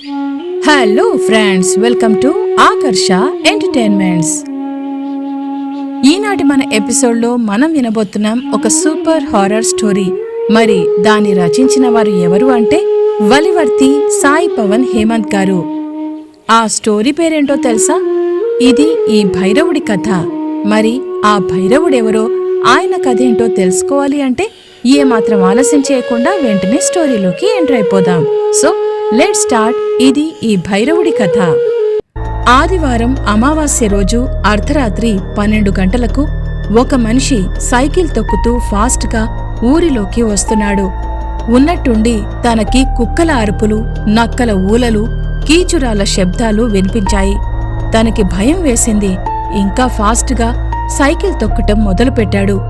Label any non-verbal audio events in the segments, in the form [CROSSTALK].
Hello friends welcome to Akarsha entertainments ఈనాటి మన ఎపిసోడ్లో మనం వినబోతున్నాం ఒక సూపర్ హారర్ స్టోరీ మరి దాన్ని రచించిన వారు ఎవరు అంటే వలివర్తి సాయి పవన్ హేమంత్ గారు. ఆ స్టోరీ పేరేంటో తెలుసా? ఇది ఈ భైరవుడి కథ. మరి ఆ భైరవుడెవరో ఆయన కథ ఏంటో తెలుసుకోవాలి అంటే ఏమాత్రం ఆలస్యం చేయకుండా వెంటనే స్టోరీలోకి ఎంటర్ అయిపోదాం. సో లెట్ స్టార్ట్ ఇది ఈ భైరవుడి కథ. ఆదివారం అమావాస్య రోజు అర్ధరాత్రి పన్నెండు గంటలకు ఒక మనిషి సైకిల్ తొక్కుతూ ఫాస్ట్గా ఊరిలోకి వస్తున్నాడు. ఉన్నట్టుండి తనకి కుక్కల అరుపులు నక్కల ఊలలు కీచురాల శబ్దాలు వినిపించాయి. తనకి భయం వేసింది. ఇంకా ఫాస్ట్గా సైకిల్ తొక్కటం మొదలుపెట్టాడు.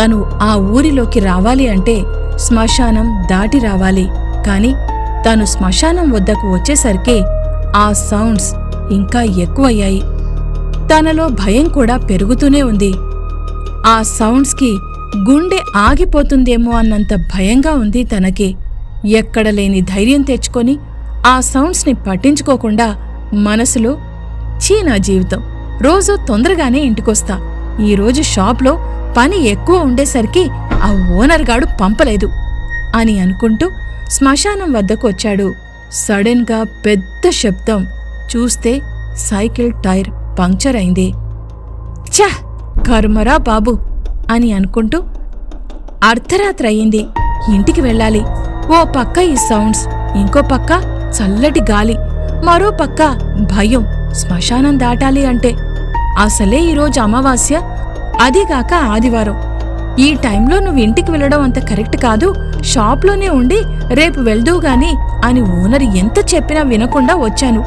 తను ఆ ఊరిలోకి రావాలి అంటే శ్మశానం దాటి రావాలి. కాని తను శ్మశానం వద్దకు వచ్చేసరికి ఆ సౌండ్స్ ఇంకా ఎక్కువయ్యాయి. తనలో భయం కూడా పెరుగుతూనే ఉంది. ఆ సౌండ్స్కి గుండె ఆగిపోతుందేమో అన్నంత భయంగా ఉంది తనకి. ఎక్కడ లేని ధైర్యం తెచ్చుకొని ఆ సౌండ్స్ని పట్టించుకోకుండా మనసులో చీ నా జీవితం రోజు తొందరగానే ఇంటికొస్తా. ఈరోజు షాప్లో పని ఎక్కువ ఉండేసరికి ఆ ఓనర్గాడు పంపలేదు అని అనుకుంటూ శ్మశానం వద్దకు వచ్చాడు. సడన్గా పెద్ద శబ్దం. చూస్తే సైకిల్ టైర్ పంక్చర్ అయింది. ఛ! కర్మరా బాబు! అని అనుకుంటూ అర్ధరాత్రి అయింది ఇంటికి వెళ్ళాలి. ఓ పక్క ఈ సౌండ్స్ ఇంకో పక్క చల్లటి గాలి మరో పక్క భయం. శ్మశానం దాటాలి అంటే. అసలే ఈరోజు అమావాస్య. అదిగాక ఆదివారం. ఈ టైంలో నువ్వు ఇంటికి వెళ్ళడం అంత కరెక్ట్ కాదు. షాప్లోనే ఉండి రేపు వెళ్దువు గాని అని ఓనర్ ఎంత చెప్పినా వినకుండా వచ్చాను.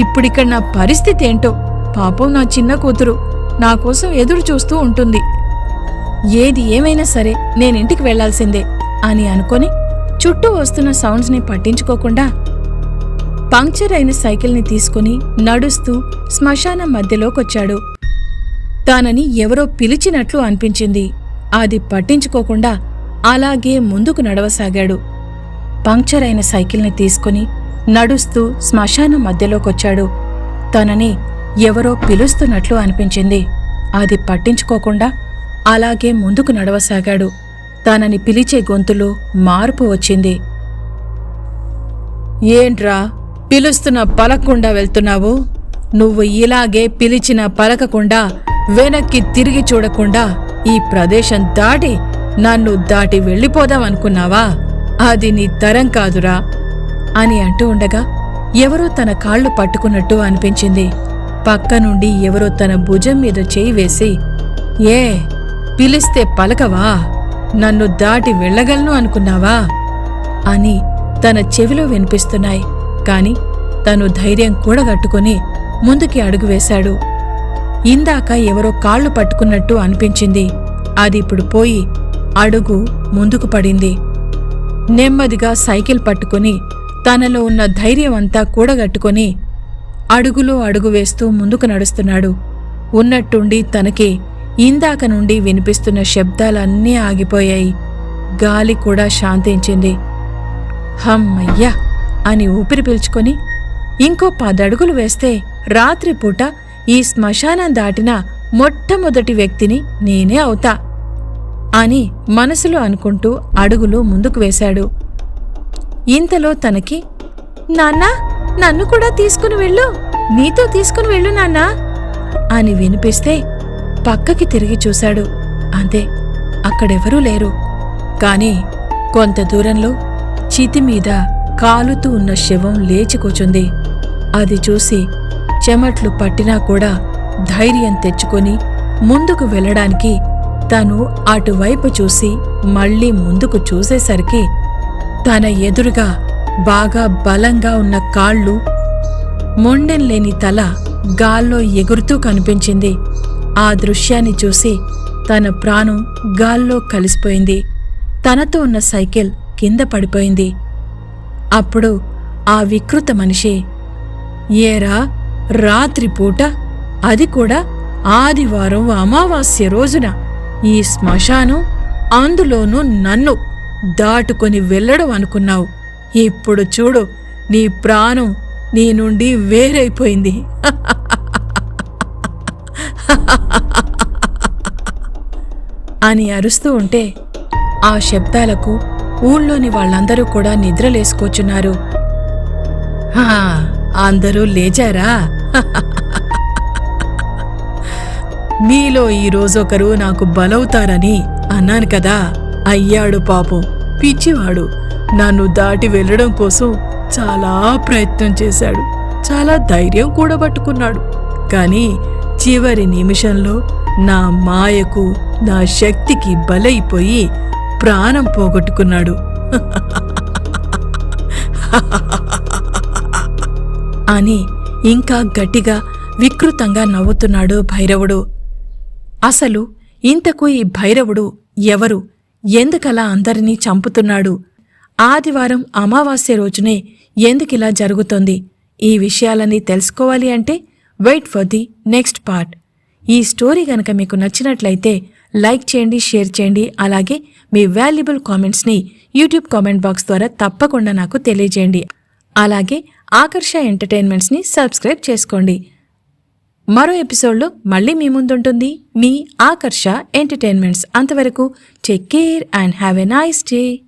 ఇప్పుడిక్కడ నా పరిస్థితి ఏంటో? పాపం నా చిన్న కూతురు నా కోసం ఎదురు చూస్తూ ఉంటుంది. ఏది ఏమైనా సరే నేనింటికి వెళ్ళాల్సిందే అని అనుకొని చుట్టూ వస్తున్న సౌండ్స్ని పట్టించుకోకుండా పంక్చర్ అయిన సైకిల్ని తీసుకుని నడుస్తూ శ్మశానం మధ్యలోకొచ్చాడు. తానని ఎవరో పిలిచినట్లు అనిపించింది. అది పట్టించుకోకుండా అలాగే ముందుకు నడవసాగాడు. పంక్చర్ అయిన సైకిల్ని తీసుకుని నడుస్తూ శ్మశానం మధ్యలోకొచ్చాడు. తనని ఎవరో పిలుస్తున్నట్లు అనిపించింది. అది పట్టించుకోకుండా అలాగే ముందుకు నడవసాగాడు. తనని పిలిచే గొంతులో మార్పు వచ్చింది. ఏంట్రా పిలుస్తున్న పలకకుండా వెళ్తున్నావు? నువ్వు ఇలాగే పిలిచిన పలకకుండా వెనక్కి తిరిగి చూడకుండా ఈ ప్రదేశం దాటి నన్ను దాటి వెళ్ళిపోదాం అనుకున్నావా? అది నీ తరం కాదురా అని అంటూ ఉండగా ఎవరో తన కాళ్ళు పట్టుకున్నట్టు అనిపించింది. పక్క నుండి ఎవరో తన భుజం మీద చేయి వేసి ఏ పిలిస్తే పలకవా? నన్ను దాటి వెళ్ళగలను అనుకున్నావా? అని తన చెవిలో వినిపిస్తున్నాయి. కాని తను ధైర్యం కూడగట్టుకుని ముందుకి అడుగు వేశాడు. ఇందాక ఎవరో కాళ్ళు పట్టుకున్నట్టు అనిపించింది. అది ఇప్పుడు పోయి అడుగు ముందుకు పడింది. నెమ్మదిగా సైకిల్ పట్టుకుని తనలో ఉన్న ధైర్యం అంతా కూడగట్టుకొని అడుగులో అడుగు వేస్తూ ముందుకు నడుస్తున్నాడు. ఉన్నట్టుండి తనకి ఇందాక నుండి వినిపిస్తున్న శబ్దాలన్నీ ఆగిపోయాయి. గాలి కూడా శాంతించింది. హమ్మయ్యా! అని ఊపిరి పీల్చుకొని ఇంకో పదడుగులు వేస్తే రాత్రిపూట ఈ శ్మశానం దాటిన మొట్టమొదటి వ్యక్తిని నేనే అవుతా అని మనసులో అనుకుంటూ అడుగులు ముందుకు వేశాడు. ఇంతలో తనకి నాన్నా నన్ను కూడా తీసుకుని వెళ్ళు. నీతో తీసుకుని వెళ్ళు నాన్నా. అని వినిపిస్తే పక్కకి తిరిగి చూశాడు. అంతే అక్కడెవరూ లేరు. కాని కొంత దూరంలో చితి మీద కాలుతూ ఉన్న శవం లేచి కూచుంది. అది చూసి చెమట్లు పట్టినా కూడా ధైర్యం తెచ్చుకొని ముందుకు వెళ్ళడానికి తను అటువైపు చూసి మళ్ళీ ముందుకు చూసేసరికి తన ఎదురుగా బాగా బలంగా ఉన్న కాళ్ళు మొండెంలేని తల గాల్లో ఎగురుతూ కనిపించింది. ఆ దృశ్యాన్ని చూసి తన ప్రాణం గాల్లో కలిసిపోయింది. తనతో ఉన్న సైకిల్ కింద పడిపోయింది. అప్పుడు ఆ వికృత మనిషి ఏరా రాత్రిపూట అది కూడా ఆదివారం అమావాస్య రోజున ఈ శ్మశానం అందులోనూ నన్ను దాటుకొని వెళ్ళడం అనుకున్నావు. ఇప్పుడు చూడు నీ ప్రాణం నీ నుండి వేరైపోయింది. [LAUGHS] అని అరుస్తూ ఉంటే ఆ శబ్దాలకు ఊళ్ళోని వాళ్ళందరూ కూడా నిద్రలేసుకొచ్చున్నారు. [LAUGHS] "హా, అందరూ లేచారా? మీలో ఈ ఒకరు నాకు బలవుతారని అన్నాను కదా. అయ్యాడు పాపం. పిచ్చివాడు. నన్ను దాటి వెళ్ళడం కోసం చాలా ప్రయత్నం చేశాడు. చాలా ధైర్యం కూడా పట్టుకున్నాడు. కానీ చివరి నిమిషంలో నా మాయకు నా శక్తికి బలైపోయి ప్రాణం పోగొట్టుకున్నాడు. [LAUGHS] అని ఇంకా గట్టిగా వికృతంగా నవ్వుతున్నాడు భైరవుడు. అసలు ఇంతకు ఈ భైరవుడు ఎవరు? ఎందుకలా అందరినీ చంపుతున్నాడు? ఆదివారం అమావాస్య రోజునే ఎందుకిలా జరుగుతోంది? ఈ విషయాలన్నీ తెలుసుకోవాలి అంటే wait for the next part. ఈ స్టోరీ గనక మీకు నచ్చినట్లయితే లైక్ చేయండి షేర్ చేయండి అలాగే మీ వాల్యుబుల్ కామెంట్స్ని యూట్యూబ్ కామెంట్ బాక్స్ ద్వారా తప్పకుండా నాకు తెలియజేయండి. అలాగే ఆకర్ష ఎంటర్టైన్మెంట్స్ని సబ్స్క్రైబ్ చేసుకోండి. మరో ఎపిసోడ్లో మళ్ళీ మీ ముందుంటుంది మీ ఆకర్ష ఎంటర్టైన్మెంట్స్. అంతవరకు take care and have a nice day